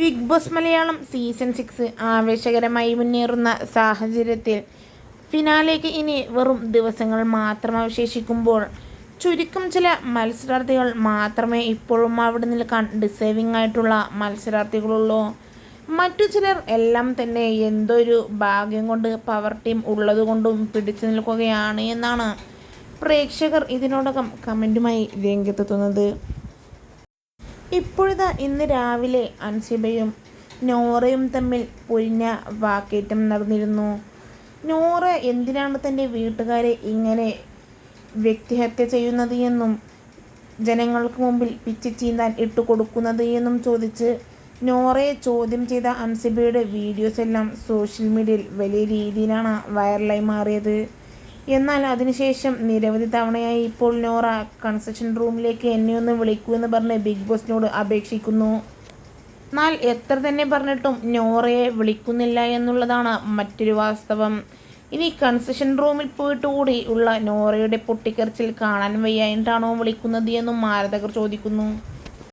Big boss Malayalam season six ആവേശകരമായി മുന്നേറുന്ന സാഹചര്യത്തിൽ ഫിനാലേക്ക് ഇനി വെറും ദിവസങ്ങൾ മാത്രം അവശേഷിക്കുമ്പോൾ ചുരുക്കം ചില മത്സരാർത്ഥികൾ മാത്രമേ ഇപ്പോഴും അവിടെ നിൽക്കാൻ ഡിസേവിംഗ് ആയിട്ടുള്ള മത്സരാർത്ഥികളുള്ളൂ. മറ്റു ചിലർ എല്ലാം തന്നെ എന്തൊരു ഭാഗ്യം കൊണ്ട് പവർ ടീം ഉള്ളതുകൊണ്ടും പിടിച്ചു നിൽക്കുകയാണ് എന്നാണ് പ്രേക്ഷകർ ഇതിനോടകം കമന്റുമായി രംഗത്തെത്തുന്നത്. ഇപ്പോഴിതാ ഇന്ന് രാവിലെ അൻസിബയും നോറയും തമ്മിൽ പൊരിഞ്ഞ വാക്കേറ്റം നടന്നിരുന്നു. നോറ എന്തിനാണ് തന്റെ വീട്ടുകാരെ ഇങ്ങനെ വ്യക്തിഹത്യ ചെയ്യുന്നത് എന്നും ജനങ്ങൾക്ക് മുമ്പിൽ പിച്ചി ചീന്താൻ ഇട്ടുകൊടുക്കുന്നത് എന്നും ചോദിച്ച് നോറയെ ചോദ്യം ചെയ്ത അൻസിബയുടെ വീഡിയോസ് എല്ലാം സോഷ്യൽ മീഡിയയിൽ വലിയ രീതിയിലാണ് വൈറലായി മാറിയത്. എന്നാൽ അതിനുശേഷം നിരവധി തവണയായി ഇപ്പോൾ നോറ കൺസെഷൻ റൂമിലേക്ക് എന്നെ ഒന്ന് വിളിക്കൂ എന്ന് പറഞ്ഞ് ബിഗ് ബോസിനോട് അപേക്ഷിക്കുന്നു. എന്നാൽ എത്ര തന്നെ പറഞ്ഞിട്ടും നോറയെ വിളിക്കുന്നില്ല എന്നുള്ളതാണ് മറ്റൊരു വാസ്തവം. ഇനി കൺസെഷൻ റൂമിൽ പോയിട്ട് കൂടി ഉള്ള നോറയുടെ പൊട്ടിക്കരച്ചിൽ കാണാൻ വയ്യായിട്ടാണോ വിളിക്കുന്നത് എന്നും മാരതകർ ചോദിക്കുന്നു.